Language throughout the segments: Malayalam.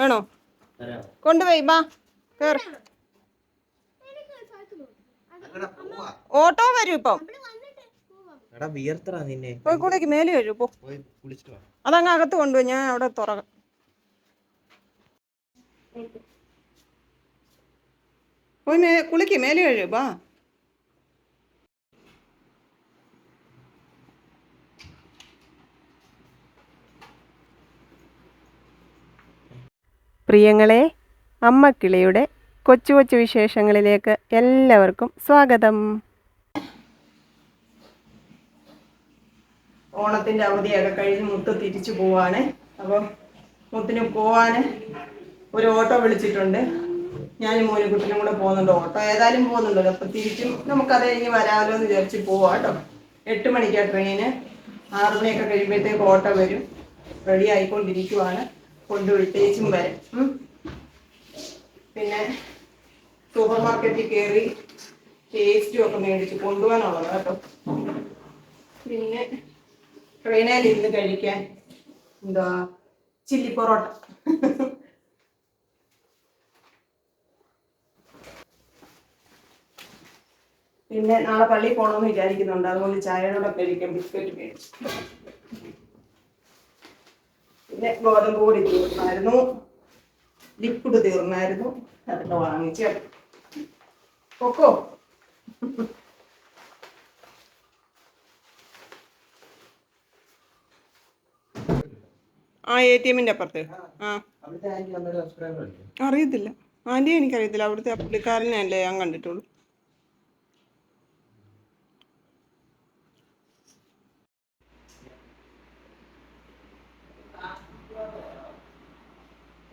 വേണോ? കൊണ്ടുപോയി ബാ കേറി. ഓട്ടോ വരും ഇപ്പം. പോയിക്കൂടേക്ക് മേലെ വരൂ പോ. അതങ്ങ് അകത്ത് കൊണ്ടുപോയി ഞാൻ അവിടെ തുറക്കാം. പോയി കുളിക്ക് മേലെ കഴിയൂ ബാ. പ്രിയങ്ങളെ അമ്മക്കിളിയുടെ കൊച്ചു കൊച്ചു വിശേഷങ്ങളിലേക്ക് എല്ലാവർക്കും സ്വാഗതം. ഓണത്തിന്റെ അവധിയൊക്കെ കഴിഞ്ഞ് മുത്ത് തിരിച്ചു പോവാണ്. അപ്പം മുത്തിന് പോവാന് ഒരു ഓട്ടോ വിളിച്ചിട്ടുണ്ട്. ഞാൻ മോനിക്കുട്ടിനും കൂടെ പോകുന്നുണ്ട്. ഓട്ടോ ഏതായാലും പോകുന്നുണ്ടല്ലോ. അപ്പൊ തിരിച്ചും നമുക്കത് കഴിഞ്ഞ് വരാമല്ലോ എന്ന് വിചാരിച്ച് പോവാം കേട്ടോ. എട്ട് മണിക്കാ ട്രെയിന് ആറ് മണിയൊക്കെ കഴിയുമ്പോഴത്തേക്ക് ഓട്ടോ വരും. റെഡി ആയിക്കൊണ്ടിരിക്കുവാണ്. കൊണ്ടുവിട്ടേച്ചും വരെ. പിന്നെ സൂപ്പർ മാർക്കറ്റിൽ കയറി ടേസ്റ്റും ഒക്കെ മേടിച്ച് കൊണ്ടുപോകാനുള്ളത് കേട്ടോ. പിന്നെ ട്രെയിനിൽ ഇരുന്ന് കഴിക്കാൻ എന്താ? ചില്ലി പൊറോട്ട. പിന്നെ നാളെ പള്ളിയിൽ പോകണമെന്ന് വിചാരിക്കുന്നുണ്ട്. അതുകൊണ്ട് ചായയോടൊക്കെ കൂടെ കഴിക്കാൻ ബിസ്ക്കറ്റ് മേടിച്ചു. പിന്നെ ഗോതമ്പ് പൊടി തീർന്നായിരുന്നു. ലിക്വിഡ് തീർന്നായിരുന്നു. അതൊക്കെ വാങ്ങിച്ച് ഓക്കോ ആ എ ടി എമ്മിന്റെ അപ്പുറത്ത്. ആ. അല്ലേ? അറിയത്തില്ല. ആന്റി എനിക്കറിയത്തില്ല. അവിടുത്തെ പുള്ളിക്കാരനല്ലേ ഞാൻ കണ്ടിട്ടുള്ളൂ.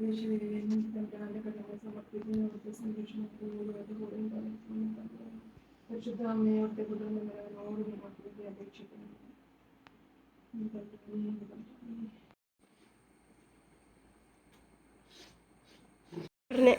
వేషవేయని తండ్రి కథ సమర్పించిన సంరక్షణ పరిశుద్ధామయ కుటుంబ నోడు మాట్లాడి అపేక్షితం నే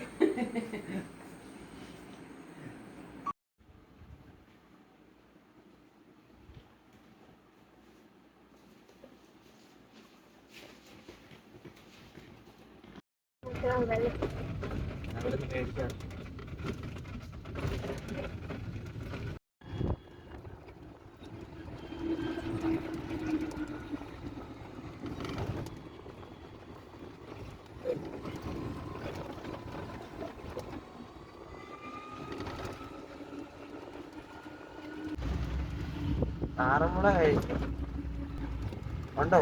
ആറന്മുള കഴിക്കും ഉണ്ടോ?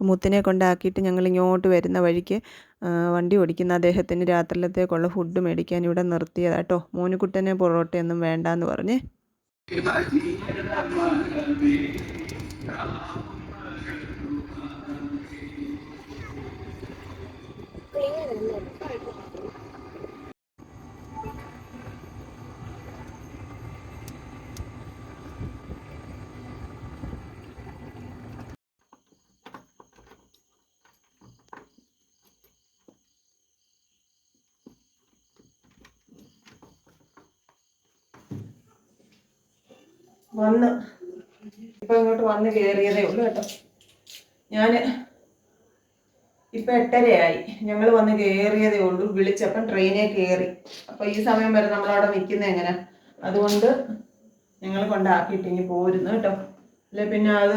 മുത്തിനെ കൊണ്ടാക്കിയിട്ട് ഞങ്ങൾ ഇങ്ങോട്ട് വരുന്ന വഴിക്ക് വണ്ടി ഓടിക്കുന്ന അദ്ദേഹത്തിന് രാത്രിയിലത്തേക്കുള്ള ഫുഡ് മേടിക്കാൻ ഇവിടെ നിർത്തിയതാട്ടോ മോനുകുട്ടനെ പൊറോട്ടയൊന്നും വേണ്ടാന്ന് പറഞ്ഞ് Cái này là một. വന്ന്. ഇപ്പൊ ഇങ്ങോട്ട് വന്ന് കയറിയതേ ഉള്ളൂ കേട്ടോ. ഞാൻ ഇപ്പൊ എട്ടരയായി. ഞങ്ങൾ വന്ന് കയറിയതേ ഉള്ളൂ. വിളിച്ചപ്പം ട്രെയിനെ കയറി അപ്പൊ ഈ സമയം വരെ നമ്മളവിടെ നിൽക്കുന്ന എങ്ങനെ? അതുകൊണ്ട് ഞങ്ങൾ കൊണ്ടാക്കിയിട്ട് ഇനി പോരുന്നു കേട്ടോ. അല്ലെ പിന്നെ അത്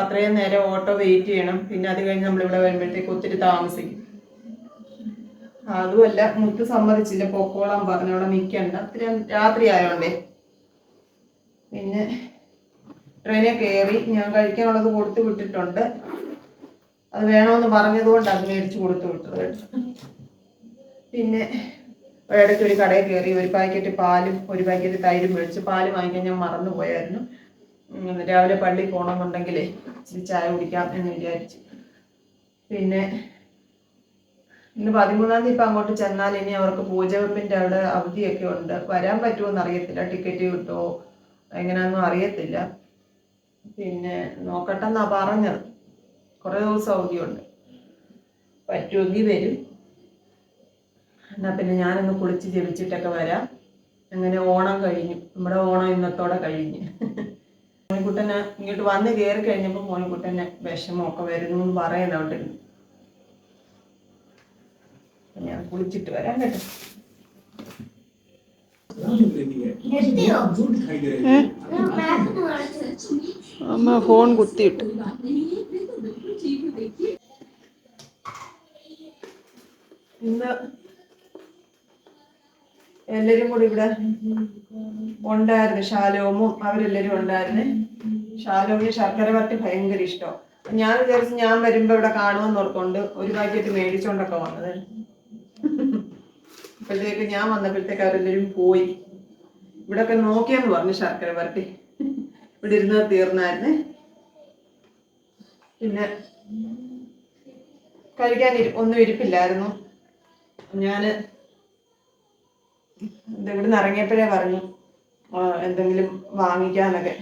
അത്രയും നേരം ഓട്ടോ വെയിറ്റ് ചെയ്യണം. പിന്നെ അത് കഴിഞ്ഞ് നമ്മളിവിടെ വരുമ്പോഴത്തേക്ക് ഒത്തിരി താമസിക്കും. അതുമല്ല മുത്ത് സമ്മതിച്ചില്ല. പൊക്കോളാൻ പറഞ്ഞവിടെ നിൽക്കണ്ട അത്രയും രാത്രി ആയോണ്ടേ പിന്നെ ട്രെയിനിൽ കയറി ഞാൻ കഴിക്കാനുള്ളത് കൊടുത്തു വിട്ടിട്ടുണ്ട്. അത് വേണമെന്ന് പറഞ്ഞതുകൊണ്ട് അത് മേടിച്ച് കൊടുത്തു വിട്ടത് പിന്നെ ഇടയ്ക്ക് ഒരു കടയിൽ കയറി ഒരു പാക്കറ്റ് പാലും ഒരു പാക്കറ്റ് തൈരും മേടിച്ച് പാൽ വാങ്ങിക്കാൻ ഞാൻ മറന്നു പോയായിരുന്നു. രാവിലെ പള്ളി പോകണമെന്നുണ്ടെങ്കിലേ ഇച്ചിരി ചായ കുടിക്കാം എന്ന് വിചാരിച്ചു. പിന്നെ ഇന്ന് പതിമൂന്നാം തീയതി ഇപ്പം അങ്ങോട്ട് ചെന്നാൽ ഇനി അവർക്ക് പൂജവെപ്പിന്റെ അവിടെ അവധിയൊക്കെ ഉണ്ട്. വരാൻ പറ്റുമോ എന്നറിയത്തില്ല ടിക്കറ്റ് കിട്ടുമോ? എങ്ങനെയാണെന്നും അറിയത്തില്ല. പിന്നെ നോക്കട്ടെന്നാ പറഞ്ഞത്. കുറേ ദിവസം അവധിയുണ്ട്. പറ്റുമെങ്കിൽ വരും. എന്നാ പിന്നെ ഞാനൊന്ന് കുളിച്ച് ജപിച്ചിട്ടൊക്കെ വരാം. അങ്ങനെ ഓണം കഴിഞ്ഞു. നമ്മുടെ ഓണം ഇന്നത്തോടെ കഴിഞ്ഞു. മോനിക്കുട്ടനെ ഇങ്ങോട്ട് വന്ന് കയറി കഴിഞ്ഞപ്പോൾ മോനിക്കുട്ടനെ വിഷമമൊക്കെ വരുന്നു എന്ന് പറയുന്നവിടെ ഞാൻ കുളിച്ചിട്ട് വരാം കേട്ടോ. അമ്മ ഫോൺ കുത്തിയിട്ട്. ഇന്ന് എല്ലാരും കൂടി ഇവിടെ ഉണ്ടായിരുന്നു. ശാലോമും അവരെല്ലാരും ഉണ്ടായിരുന്നു. ശാലോമിന് ശർക്കര വരട്ടി ഭയങ്കര ഇഷ്ടം. ഞാൻ വിചാരിച്ചു ഞാൻ വരുമ്പോ ഇവിടെ കാണുമെന്ന് ഓർക്കൊണ്ട് ഒരു പാക്കറ്റ് മേടിച്ചോണ്ടൊക്കെ വന്നത്. അപ്പോഴത്തേക്ക് ഞാൻ വന്നപ്പോഴത്തേക്ക് അവരെല്ലാവരും പോയി. ഇവിടെ ഒക്കെ നോക്കിയെന്ന് പറഞ്ഞു ശർക്കര വരട്ടി. ഇവിടെ ഇരുന്ന് തീർന്നായിരുന്നു. പിന്നെ കഴിക്കാൻ ഒന്നും ഇരിപ്പില്ലായിരുന്നു. ഞാൻ ഇവിടെ ഇറങ്ങിയപ്പോഴേ പറഞ്ഞു എന്തെങ്കിലും വാങ്ങിക്കാന്നൊക്കെ.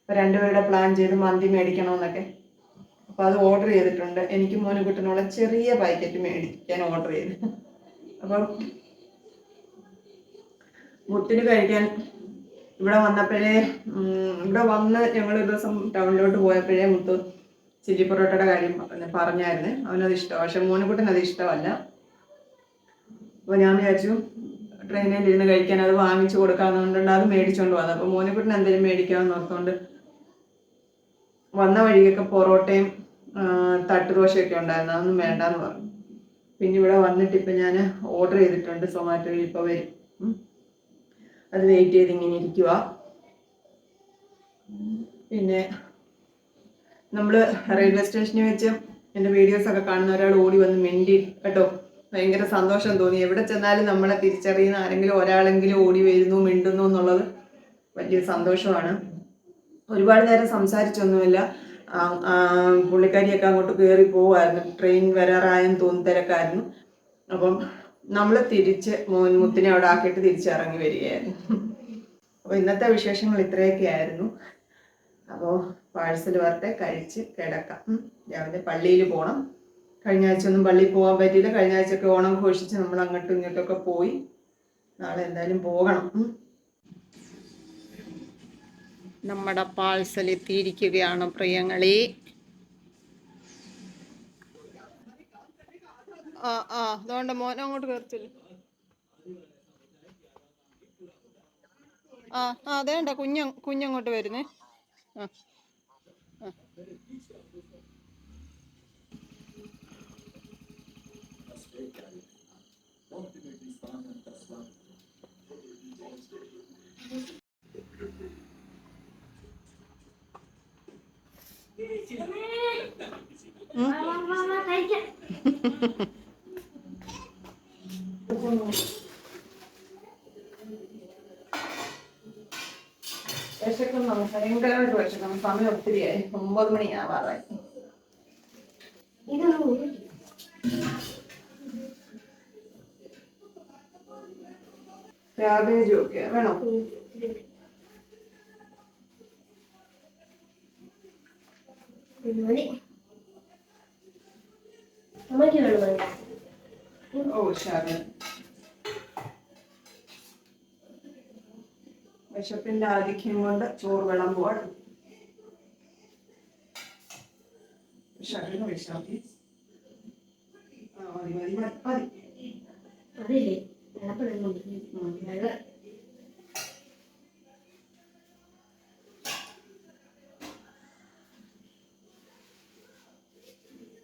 അപ്പൊ രണ്ടുപേരുടെ പ്ലാൻ ചെയ്ത് മന്തി മേടിക്കണമെന്നൊക്കെ. അപ്പൊ അത് ഓർഡർ ചെയ്തിട്ടുണ്ട്. എനിക്ക് മോന് കിട്ടുന്നുള്ള ചെറിയ പാക്കറ്റ് മേടിക്കാൻ ഓർഡർ ചെയ്ത്. അപ്പം മുത്തിന് കഴിക്കാൻ ഇവിടെ വന്നപ്പോഴേ ഇവിടെ വന്ന് ഞങ്ങൾ ഒരു ദിവസം ടൗണിലോട്ട് പോയപ്പോഴേ മുത്ത് ചില്ലി പൊറോട്ടയുടെ കാര്യം പറഞ്ഞായിരുന്നു. അവനത് ഇഷ്ടം പക്ഷെ മോനുകുട്ടൻ അത് ഇഷ്ടമല്ല. അപ്പോൾ ഞാൻ വിചാരിച്ചു ട്രെയിനിൽ ഇരുന്ന് കഴിക്കാൻ അത് വാങ്ങിച്ചു കൊടുക്കാമെന്നുകൊണ്ട് അത് മേടിച്ചോണ്ട് വന്നത് അപ്പോൾ മോനുകുട്ടൻ എന്തെങ്കിലും മേടിക്കാമെന്ന് ഓർത്തുകൊണ്ട് വന്ന വഴിയൊക്കെ പൊറോട്ടയും തട്ടുദോശയൊക്കെ ഉണ്ടായിരുന്നു. അതൊന്നും വേണ്ടാന്ന് പറഞ്ഞു. പിന്നെ ഇവിടെ വന്നിട്ട് ഇപ്പം ഞാൻ ഓർഡർ ചെയ്തിട്ടുണ്ട് സൊമാറ്റോയിൽ ഇപ്പോൾ വരും. അത് വെയിറ്റ് ചെയ്ത് ഇങ്ങനെ ഇരിക്കുക പിന്നെ നമ്മൾ റെയിൽവേ സ്റ്റേഷനിൽ വെച്ച് എന്റെ വീഡിയോസ് ഒക്കെ കാണുന്ന ഒരാൾ ഓടി വന്ന് മിണ്ടി കേട്ടോ. ഭയങ്കര സന്തോഷം തോന്നി. എവിടെ ചെന്നാലും നമ്മളെ തിരിച്ചറിയുന്ന ആരെങ്കിലും ഒരാളെങ്കിലും ഓടി വരുന്നു മിണ്ടുന്നു എന്നുള്ളത് വലിയ സന്തോഷമാണ്. ഒരുപാട് നേരം സംസാരിച്ചൊന്നുമില്ല. പുള്ളിക്കാരിയൊക്കെ അങ്ങോട്ട് കയറി പോവായിരുന്നു. ട്രെയിൻ വരാറായെന്ന് തോന്നി തിരക്കായിരുന്നു. അപ്പം നമ്മൾ തിരിച്ച് മോൻമുത്തിനെ അവിടെ ആക്കിയിട്ട് തിരിച്ചിറങ്ങി വരികയായിരുന്നു. അപ്പോൾ ഇന്നത്തെ വിശേഷങ്ങൾ ഇത്രയൊക്കെ ആയിരുന്നു. അപ്പോൾ പാഴ്സൽ വരട്ടെ കഴിച്ച് കിടക്കാം. രാവിലെ പള്ളിയിൽ പോകണം കഴിഞ്ഞ ആഴ്ച ഒന്നും പള്ളിയിൽ പോകാൻ പറ്റിയില്ല. കഴിഞ്ഞ ആഴ്ചയൊക്കെ ഓണം ഘോഷിച്ച് നമ്മൾ അങ്ങോട്ടും ഇങ്ങോട്ടൊക്കെ പോയി. നാളെ എന്തായാലും പോകണം. നമ്മുടെ പാഴ്സൽ എത്തിയിരിക്കുകയാണ് പ്രിയങ്ങളെ. ആ ആ അതുകൊണ്ട് മോനെ അങ്ങോട്ട് കയറിച്ചില്ല ആ ആ അതേണ്ട കുഞ്ഞ കുഞ്ഞങ്ങോട്ട് വരുന്നേ. ആ ആ. വിശക്കുന്നു സമയം ഒത്തിരിയായി ഒമ്പത് മണിയാവാറായി ക്യാബേജും ഒക്കെ വേണോ? ഓ വിശപ്പിന്റെ ആധിക്യം കൊണ്ട് ചോറ് വിളമ്പുവാണ്. ശകലം ഒഴിച്ചാൽ മതി ആ മതി മതി മതി മതി അതില്ലേ വെള്ളപ്പെടുന്നു വെള്ളം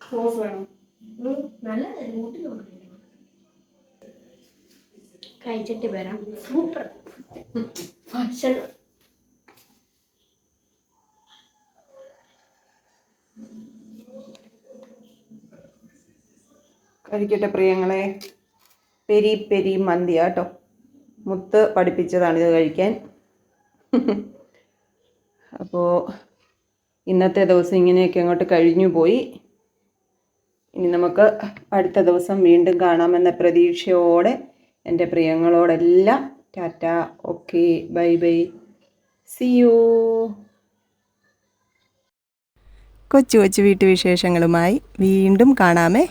സോസ് വേണം നല്ല കൂട്ടി കഴിച്ചിട്ട് വരാം. സൂപ്പർ. ഭക്ഷണം. കഴിക്കട്ടെ പ്രിയങ്ങളെ. പെരി പെരി മന്തി കേട്ടോ മുത്ത് പഠിപ്പിച്ചതാണ് ഇത് കഴിക്കാൻ. അപ്പോൾ ഇന്നത്തെ ദിവസം ഇങ്ങനെയൊക്കെ അങ്ങോട്ട് കഴിഞ്ഞു പോയി. ഇനി നമുക്ക് അടുത്ത ദിവസം വീണ്ടും കാണാമെന്ന പ്രതീക്ഷയോടെ എന്റെ പ്രിയങ്ങളോടെല്ലാം tata okay bye bye. See you കൊച്ചു കൊച്ചു വീട്ടുവിശേഷങ്ങളുമായി വീണ്ടും കാണാമേ.